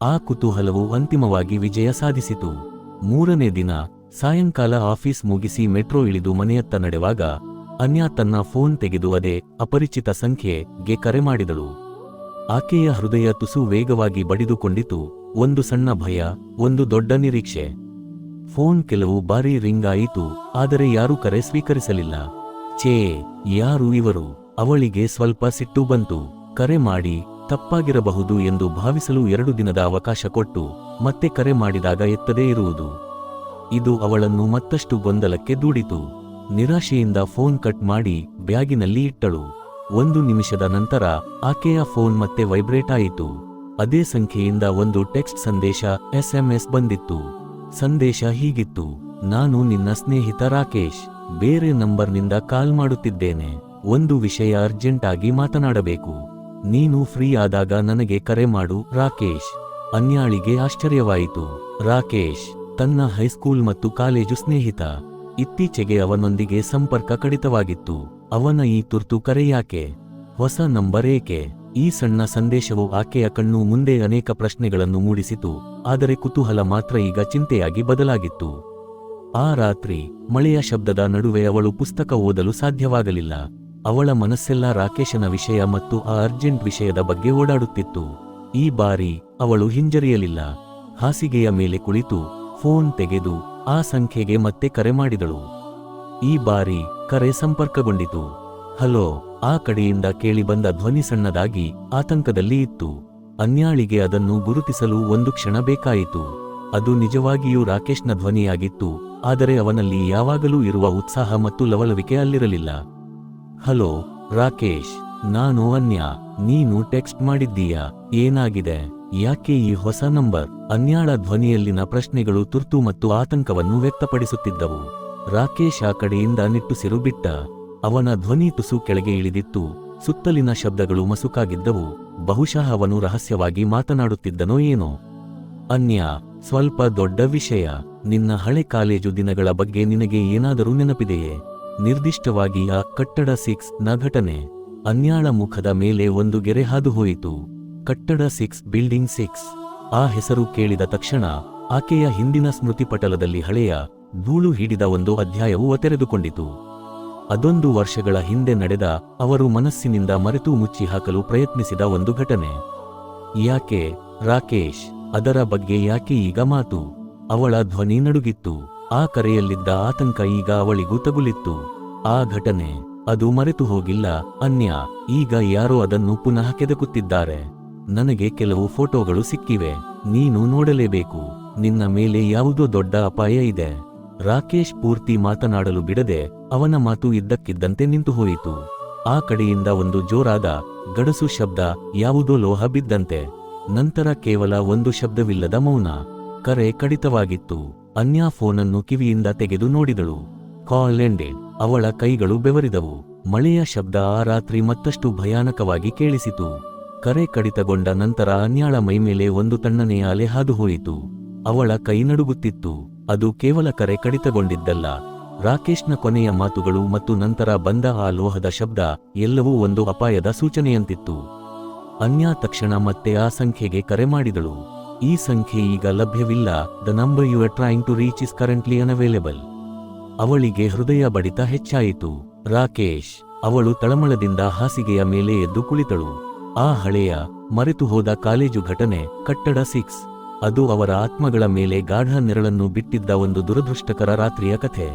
ಆ ಕುತೂಹಲವು ಅಂತಿಮವಾಗಿ ವಿಜಯ ಸಾಧಿಸಿತು. ಮೂರನೇ ದಿನ ಸಾಯಂಕಾಲ ಆಫೀಸ್ ಮುಗಿಸಿ ಮೆಟ್ರೋ ಇಳಿದು ಮನೆಯತ್ತ ನಡೆವಾಗ ಅನ್ಯಾ ತನ್ನ ಫೋನ್ ತೆಗೆದು ಅದೇ ಅಪರಿಚಿತ ಸಂಖ್ಯೆಗೆ ಕರೆ ಮಾಡಿದಳು. ಆಕೆಯ ಹೃದಯ ತುಸು ವೇಗವಾಗಿ ಬಡಿದುಕೊಂಡಿತು. ಒಂದು ಸಣ್ಣ ಭಯ, ಒಂದು ದೊಡ್ಡ ನಿರೀಕ್ಷೆ. ಫೋನ್ ಕೆಲವು ಬಾರಿ ರಿಂಗ್ ಆಯಿತು, ಆದರೆ ಯಾರೂ ಕರೆ ಸ್ವೀಕರಿಸಲಿಲ್ಲ. ಛೇ, ಯಾರು ಇವರು? ಅವಳಿಗೆ ಸ್ವಲ್ಪ ಸಿಟ್ಟು ಬಂತು. ಕರೆ ಮಾಡಿ ತಪ್ಪಾಗಿರಬಹುದು ಎಂದು ಭಾವಿಸಲು ಎರಡು ದಿನದ ಅವಕಾಶ ಕೊಟ್ಟು ಮತ್ತೆ ಕರೆ ಮಾಡಿದಾಗ ಎತ್ತದೇ ಇರುವುದು. ಇದು ಅವಳನ್ನು ಮತ್ತಷ್ಟು ಗೊಂದಲಕ್ಕೆ ದೂಡಿತು. ನಿರಾಶೆಯಿಂದ ಫೋನ್ ಕಟ್ ಮಾಡಿ ಬ್ಯಾಗಿನಲ್ಲಿ ಇಟ್ಟಳು. ಒಂದು ನಿಮಿಷದ ನಂತರ ಆಕೆಯ ಫೋನ್ ಮತ್ತೆ ವೈಬ್ರೇಟ್ ಆಯಿತು. ಅದೇ ಸಂಖ್ಯೆಯಿಂದ ಒಂದು ಟೆಕ್ಸ್ಟ್ ಸಂದೇಶ, ಎಸ್ಎಂಎಸ್ ಬಂದಿತ್ತು. ಸಂದೇಶ ಹೀಗಿತ್ತು, ನಾನು ನಿನ್ನ ಸ್ನೇಹಿತ ರಾಕೇಶ್, ಬೇರೆ ನಂಬರ್ನಿಂದ ಕಾಲ್ ಮಾಡುತ್ತಿದ್ದೇನೆ. ಒಂದು ವಿಷಯ ಅರ್ಜೆಂಟ್ ಆಗಿ ಮಾತನಾಡಬೇಕು. ನೀನು ಫ್ರೀ ಆದಾಗ ನನಗೆ ಕರೆ ಮಾಡು, ರಾಕೇಶ್. ಅನ್ಯಾಳಿಗೆ ಆಶ್ಚರ್ಯವಾಯಿತು. ರಾಕೇಶ್, ತನ್ನ ಹೈಸ್ಕೂಲ್ ಮತ್ತು ಕಾಲೇಜು ಸ್ನೇಹಿತ. ಇತ್ತೀಚೆಗೆ ಅವನೊಂದಿಗೆ ಸಂಪರ್ಕ ಕಡಿತವಾಗಿತ್ತು. ಅವನ ಈ ತುರ್ತು ಕರೆ ಯಾಕೆ? ಹೊಸ ನಂಬರ್ ಏಕೆ? ಈ ಸಣ್ಣ ಸಂದೇಶವು ಆಕೆಯ ಕಣ್ಣು ಮುಂದೆ ಅನೇಕ ಪ್ರಶ್ನೆಗಳನ್ನು ಮೂಡಿಸಿತು. ಆದರೆ ಕುತೂಹಲ ಮಾತ್ರ ಈಗ ಚಿಂತೆಯಾಗಿ ಬದಲಾಗಿತ್ತು. ಆ ರಾತ್ರಿ, ಮಳೆಯ ಶಬ್ದದ ನಡುವೆ ಅವಳು ಪುಸ್ತಕ ಓದಲು ಸಾಧ್ಯವಾಗಲಿಲ್ಲ. ಅವಳ ಮನಸ್ಸೆಲ್ಲ ರಾಕೇಶನ ವಿಷಯ ಮತ್ತು ಆ ಅರ್ಜೆಂಟ್ ವಿಷಯದ ಬಗ್ಗೆ ಓಡಾಡುತ್ತಿತ್ತು. ಈ ಬಾರಿ ಅವಳು ಹಿಂಜರಿಯಲಿಲ್ಲ. ಹಾಸಿಗೆಯ ಮೇಲೆ ಕುಳಿತು ಫೋನ್ ತೆಗೆದು ಆ ಸಂಖ್ಯೆಗೆ ಮತ್ತೆ ಕರೆ ಮಾಡಿದಳು. ಈ ಬಾರಿ ಕರೆ ಸಂಪರ್ಕಗೊಂಡಿತು. ಹಲೋ, ಆ ಕಡೆಯಿಂದ ಕೇಳಿಬಂದ ಧ್ವನಿ ಸಣ್ಣದಾಗಿ ಆತಂಕದಲ್ಲಿ ಇತ್ತು. ಅನ್ಯಾಳಿಗೆ ಅದನ್ನು ಗುರುತಿಸಲು ಒಂದು ಕ್ಷಣ ಬೇಕಾಯಿತು. ಅದು ನಿಜವಾಗಿಯೂ ರಾಕೇಶ್ನ ಧ್ವನಿಯಾಗಿತ್ತು, ಆದರೆ ಅವನಲ್ಲಿ ಯಾವಾಗಲೂ ಇರುವ ಉತ್ಸಾಹ ಮತ್ತು ಲವಲವಿಕೆ ಅಲ್ಲಿರಲಿಲ್ಲ. ಹಲೋ, ರಾಕೇಶ್, ನಾನು ಅನ್ಯ, ನೀನು ಟೆಕ್ಸ್ಟ್ ಮಾಡಿದ್ದೀಯಾ? ಏನಾಗಿದೆ? ಯಾಕೆ ಈ ಹೊಸ ನಂಬರ್? ಅನ್ಯಾಳ ಧ್ವನಿಯಲ್ಲಿನ ಪ್ರಶ್ನೆಗಳು ತುರ್ತು ಮತ್ತು ಆತಂಕವನ್ನು ವ್ಯಕ್ತಪಡಿಸುತ್ತಿದ್ದವು. ರಾಕೇಶ್ ಆ ಕಡೆಯಿಂದ ನಿಟ್ಟುಸಿರು ಬಿಟ್ಟ. ಅವನ ಧ್ವನಿ ತುಸು ಕೆಳಗೆ ಇಳಿದಿತ್ತು. ಸುತ್ತಲಿನ ಶಬ್ದಗಳು ಮಸುಕಾಗಿದ್ದವು. ಬಹುಶಃ ಅವನು ರಹಸ್ಯವಾಗಿ ಮಾತನಾಡುತ್ತಿದ್ದನೋ ಏನೋ. ಅನ್ಯ, ಸ್ವಲ್ಪ ದೊಡ್ಡ ವಿಷಯ. ನಿನ್ನ ಹಳೆ ಕಾಲೇಜು ದಿನಗಳ ಬಗ್ಗೆ ನಿನಗೆ ಏನಾದರೂ ನೆನಪಿದೆಯೇ? ನಿರ್ದಿಷ್ಟವಾಗಿ ಆ ಕಟ್ಟಡ ಸಿಕ್ಸ್ನ ಘಟನೆ. ಅನ್ಯಾಳ ಮುಖದ ಮೇಲೆ ಒಂದು ಗೆರೆ ಹಾದು ಹೋಯಿತು ಕಟ್ಟಡ ಸಿಕ್ಸ್ ಬಿಲ್ಡಿಂಗ್ ಸಿಕ್ಸ್. ಆ ಹೆಸರು ಕೇಳಿದ ತಕ್ಷಣ ಆಕೆಯ ಹಿಂದಿನ ಸ್ಮೃತಿಪಟಲದಲ್ಲಿ ಹಳೆಯ ಧೂಳು ಹಿಡಿದ ಒಂದು ಅಧ್ಯಾಯವು ತೆರೆದುಕೊಂಡಿತು. ಅದೊಂದು ವರ್ಷಗಳ ಹಿಂದೆ ನಡೆದ ಅವರು ಮನಸ್ಸಿನಿಂದ ಮರೆತು ಮುಚ್ಚಿ ಹಾಕಲು ಪ್ರಯತ್ನಿಸಿದ ಒಂದು ಘಟನೆ. ಯಾಕೆ ರಾಕೇಶ್ ಅದರ ಬಗ್ಗೆ ಯಾಕೆ ಈಗ ಮಾತು? ಅವಳ ಧ್ವನಿ ನಡುಗಿತ್ತು. ಆ ಕರೆಯಲ್ಲಿದ್ದ ಆತಂಕ ಈಗ ಅವಳಿಗೂ ತಗುಲಿತ್ತು. ಆ ಘಟನೆ, ಅದು ಮರೆತು ಹೋಗಿಲ್ಲ. ಅನ್ಯ, ಈಗ ಯಾರೋ ಅದನ್ನು ಪುನಃ ಕೆದಕುತ್ತಿದ್ದಾರೆ. ನನಗೆ ಕೆಲವು ಫೋಟೋಗಳು ಸಿಕ್ಕಿವೆ. ನೀನು ನೋಡಲೇಬೇಕು. ನಿನ್ನ ಮೇಲೆ ಯಾವುದೋ ದೊಡ್ಡ ಅಪಾಯ ಇದೆ. ರಾಕೇಶ್ ಪೂರ್ತಿ ಮಾತನಾಡಲು ಬಿಡದೆ, ಅವನ ಮಾತು ಇದ್ದಕ್ಕಿದ್ದಂತೆ ನಿಂತು ಹೋಯಿತು ಆ ಕಡೆಯಿಂದ ಒಂದು ಜೋರಾದ, ಗಡಸು ಶಬ್ದ, ಯಾವುದೋ ಲೋಹ ಬಿದ್ದಂತೆ. ನಂತರ ಕೇವಲ ಒಂದು ಶಬ್ದವಿಲ್ಲದ ಮೌನ. ಕರೆ ಕಡಿತವಾಗಿತ್ತು. ಅನ್ಯಾ ಫೋನನ್ನು ಕಿವಿಯಿಂದ ತೆಗೆದು ನೋಡಿದಳು. ಕಾಲ್ ಎಂಡೆಡ್, ಅವಳ ಕೈಗಳು ಬೆವರಿದವು. ಮಳೆಯ ಶಬ್ದ ಆ ರಾತ್ರಿ ಮತ್ತಷ್ಟು ಭಯಾನಕವಾಗಿ ಕೇಳಿಸಿತು. ಕರೆ ಕಡಿತಗೊಂಡ ನಂತರ ಅನ್ಯಾಳ ಮೈಮೇಲೆ ಒಂದು ತಣ್ಣನೆಯ ಅಲೆ ಹಾದುಹೋಯಿತು. ಅವಳ ಕೈ ನಡುಗುತ್ತಿತ್ತು. ಅದು ಕೇವಲ ಕರೆ ಕಡಿತಗೊಂಡಿದ್ದಲ್ಲ. ರಾಕೇಶ್ನ ಕೊನೆಯ ಮಾತುಗಳು ಮತ್ತು ನಂತರ ಬಂದ ಆ ಲೋಹದ ಶಬ್ದ ಎಲ್ಲವೂ ಒಂದು ಅಪಾಯದ ಸೂಚನೆಯಂತಿತ್ತು. ಅನ್ಯಾ ತಕ್ಷಣ ಮತ್ತೆ ಆ ಸಂಖ್ಯೆಗೆ ಕರೆ ಮಾಡಿದಳು. ಈ ಸಂಖ್ಯೆ ಈಗ ಲಭ್ಯವಿಲ್ಲ. The number you are trying to reach is currently unavailable ಅವಳಿಗೆ ಹೃದಯ ಬಡಿತ ಹೆಚ್ಚಾಯಿತು. ರಾಕೇಶ್, ಅವಳು ತಳಮಳದಿಂದ ಹಾಸಿಗೆಯ ಮೇಲೆ ಎದ್ದು ಕುಳಿತಳು. ಆ ಹಳೆಯ ಮರೆತು ಹೋದ ಕಾಲೇಜು ಘಟನೆ, ಕಟ್ಟಡ ಸಿಕ್ಸ್ ಅದು ಅವರ ಆತ್ಮಗಳ ಮೇಲೆ ಗಾಢ ನೆರಳನ್ನು ಬಿಟ್ಟಿದ್ದ ಒಂದು ದುರದೃಷ್ಟಕರ ರಾತ್ರಿಯ ಕಥೆ.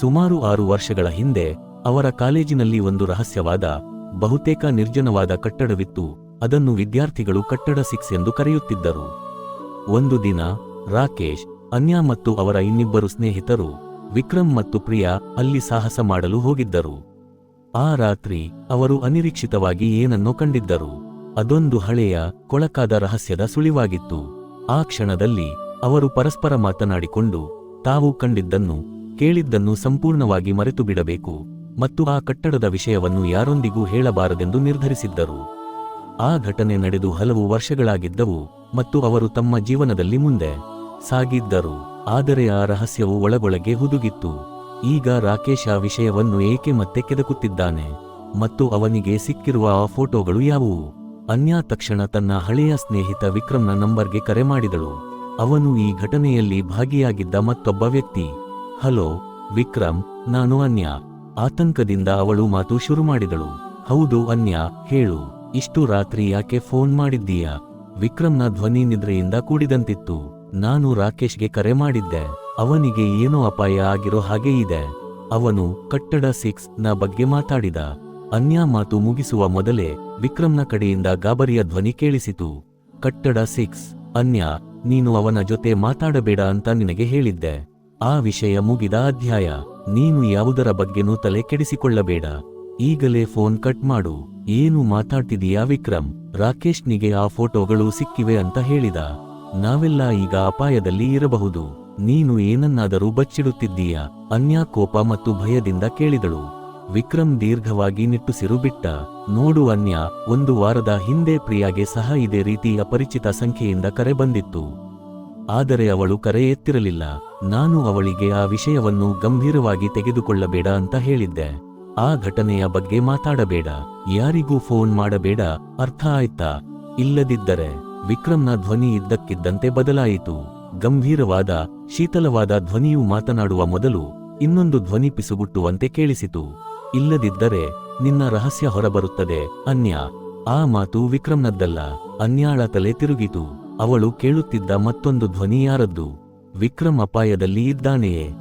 ಸುಮಾರು ಆರು ವರ್ಷಗಳ ಹಿಂದೆ, ಅವರ ಕಾಲೇಜಿನಲ್ಲಿ ಒಂದು ರಹಸ್ಯವಾದ, ಬಹುತೇಕ ನಿರ್ಜನವಾದ ಕಟ್ಟಡವಿತ್ತು. ಅದನ್ನು ವಿದ್ಯಾರ್ಥಿಗಳು ಕಟ್ಟಡ ಸಿಕ್ಸ್ ಎಂದು ಕರೆಯುತ್ತಿದ್ದರು. ಒಂದು ದಿನ ರಾಕೇಶ್, ಅನ್ಯಾ ಮತ್ತು ಅವರ ಇನ್ನಿಬ್ಬರು ಸ್ನೇಹಿತರು ವಿಕ್ರಮ್ ಮತ್ತು ಪ್ರಿಯಾ ಅಲ್ಲಿ ಸಾಹಸ ಮಾಡಲು ಹೋಗಿದ್ದರು. ಆ ರಾತ್ರಿ ಅವರು ಅನಿರೀಕ್ಷಿತವಾಗಿ ಏನನ್ನೋ ಕಂಡಿದ್ದರು. ಅದೊಂದು ಹಳೆಯ, ಕೊಳಕಾದ ರಹಸ್ಯದ ಸುಳಿವಾಗಿತ್ತು. ಆ ಕ್ಷಣದಲ್ಲಿ ಅವರು ಪರಸ್ಪರ ಮಾತನಾಡಿಕೊಂಡು, ತಾವು ಕಂಡಿದ್ದನ್ನು, ಕೇಳಿದ್ದನ್ನು ಸಂಪೂರ್ಣವಾಗಿ ಮರೆತು ಬಿಡಬೇಕು ಮತ್ತು ಆ ಕಟ್ಟಡದ ವಿಷಯವನ್ನು ಯಾರೊಂದಿಗೂ ಹೇಳಬಾರದೆಂದು ನಿರ್ಧರಿಸಿದ್ದರು. ಆ ಘಟನೆ ನಡೆದು ಹಲವು ವರ್ಷಗಳಾಗಿದ್ದವು ಮತ್ತು ಅವರು ತಮ್ಮ ಜೀವನದಲ್ಲಿ ಮುಂದೆ ಸಾಗಿದ್ದರು. ಆದರೆ ಆ ರಹಸ್ಯವು ಒಳಗೊಳಗೆ ಹುದುಗಿತ್ತು. ಈಗ ರಾಕೇಶ್ ಆ ವಿಷಯವನ್ನು ಏಕೆ ಮತ್ತೆ ಕೆದಕುತ್ತಿದ್ದಾನೆ ಮತ್ತು ಅವನಿಗೆ ಸಿಕ್ಕಿರುವ ಆ ಫೋಟೋಗಳು ಯಾವುವು? ಅನ್ಯಾ ತಕ್ಷಣ ತನ್ನ ಹಳೆಯ ಸ್ನೇಹಿತ ವಿಕ್ರಮ್ನ ನಂಬರ್ಗೆ ಕರೆ ಮಾಡಿದಳು. ಅವನು ಈ ಘಟನೆಯಲ್ಲಿ ಭಾಗಿಯಾಗಿದ್ದ ಮತ್ತೊಬ್ಬ ವ್ಯಕ್ತಿ. ಹಲೋ, ವಿಕ್ರಮ್, ನಾನು ಅನ್ಯಾ. ಆತಂಕದಿಂದ ಅವಳು ಮಾತು ಶುರು ಮಾಡಿದಳು. ಹೌದು, ಅನ್ಯಾ, ಹೇಳು. ಇಷ್ಟು ರಾತ್ರಿ ಯಾಕೆ ಫೋನ್ ಮಾಡಿದ್ದೀಯಾ? ವಿಕ್ರಮ್ನ ಧ್ವನಿ ನಿದ್ರೆಯಿಂದ ಕೂಡಿದಂತಿತ್ತು. ನಾನು ರಾಕೇಶ್ಗೆ ಕರೆ ಮಾಡಿದ್ದೆ. ಅವನಿಗೆ ಏನೋ ಅಪಾಯ ಆಗಿರೋ ಹಾಗೆ ಇದೆ. ಅವನು ಕಟ್ಟಡ ಸಿಕ್ಸ್ನ ಬಗ್ಗೆ ಮಾತಾಡಿದ. ಅನ್ಯ ಮಾತು ಮುಗಿಸುವ ಮೊದಲೇ ವಿಕ್ರಮ್ನ ಕಡೆಯಿಂದ ಗಾಬರಿಯ ಧ್ವನಿ ಕೇಳಿಸಿತು. ಕಟ್ಟಡ ಸಿಕ್ಸ್, ಅನ್ಯ, ನೀನು ಅವನ ಜೊತೆ ಮಾತಾಡಬೇಡ ಅಂತ ನಿನಗೆ ಹೇಳಿದ್ದೆ. ಆ ವಿಷಯ ಮುಗಿದ ಅಧ್ಯಾಯ. ನೀನು ಯಾವುದರ ಬಗ್ಗೆನೂ ತಲೆ ಕೆಡಿಸಿಕೊಳ್ಳಬೇಡ. ಈಗಲೇ ಫೋನ್ ಕಟ್ ಮಾಡು. ಏನು ಮಾತಾಡ್ತಿದೀಯಾ ವಿಕ್ರಮ್? ರಾಕೇಶ್ನಿಗೆ ಆ ಫೋಟೋಗಳು ಸಿಕ್ಕಿವೆ ಅಂತ ಹೇಳಿದ. ನಾವೆಲ್ಲ ಈಗ ಅಪಾಯದಲ್ಲಿ ಇರಬಹುದು. ನೀನು ಏನನ್ನಾದರೂ ಬಚ್ಚಿಡುತ್ತಿದ್ದೀಯಾ? ಅನ್ಯಾ ಕೋಪ ಮತ್ತು ಭಯದಿಂದ ಕೇಳಿದಳು. ವಿಕ್ರಮ್ ದೀರ್ಘವಾಗಿ ನಿಟ್ಟುಸಿರು ಬಿಟ್ಟ. ನೋಡು ಅನ್ಯ, ಒಂದು ವಾರದ ಹಿಂದೆ ಪ್ರಿಯಾಗೆ ಸಹ ಇದೇ ರೀತಿ ಅಪರಿಚಿತ ಸಂಖ್ಯೆಯಿಂದ ಕರೆ ಬಂದಿತ್ತು. ಆದರೆ ಅವಳು ಕರೆ ಎತ್ತಿರಲಿಲ್ಲ. ನಾನು ಅವಳಿಗೆ ಆ ವಿಷಯವನ್ನು ಗಂಭೀರವಾಗಿ ತೆಗೆದುಕೊಳ್ಳಬೇಡ ಅಂತ ಹೇಳಿದ್ದೆ. ಆ ಘಟನೆಯ ಬಗ್ಗೆ ಮಾತಾಡಬೇಡ. ಯಾರಿಗೂ ಫೋನ್ ಮಾಡಬೇಡ. ಅರ್ಥ ಆಯ್ತಾ? ಇಲ್ಲದಿದ್ದರೆ ವಿಕ್ರಮ್ನ ಧ್ವನಿ ಇದ್ದಕ್ಕಿದ್ದಂತೆ ಬದಲಾಯಿತು. ಗಂಭೀರವಾದ, ಶೀತಲವಾದ ಧ್ವನಿಯು ಮಾತನಾಡುವ ಮೊದಲು ಇನ್ನೊಂದು ಧ್ವನಿ ಪಿಸುಗುಟ್ಟುವಂತೆ ಕೇಳಿಸಿತು. ಇಲ್ಲದಿದ್ದರೆ ನಿನ್ನ ರಹಸ್ಯ ಹೊರಬರುತ್ತದೆ, ಅನ್ಯ. ಆ ಮಾತು ವಿಕ್ರಮ್ನದ್ದಲ್ಲ. ಅನ್ಯಾಳ ತಲೆ ತಿರುಗಿತು. ಅವಳು ಕೇಳುತ್ತಿದ್ದ ಮತ್ತೊಂದು ಧ್ವನಿ ಯಾರದ್ದು? ವಿಕ್ರಮ್ ಅಪಾಯದಲ್ಲಿ ಇದ್ದಾನೆಯೇ?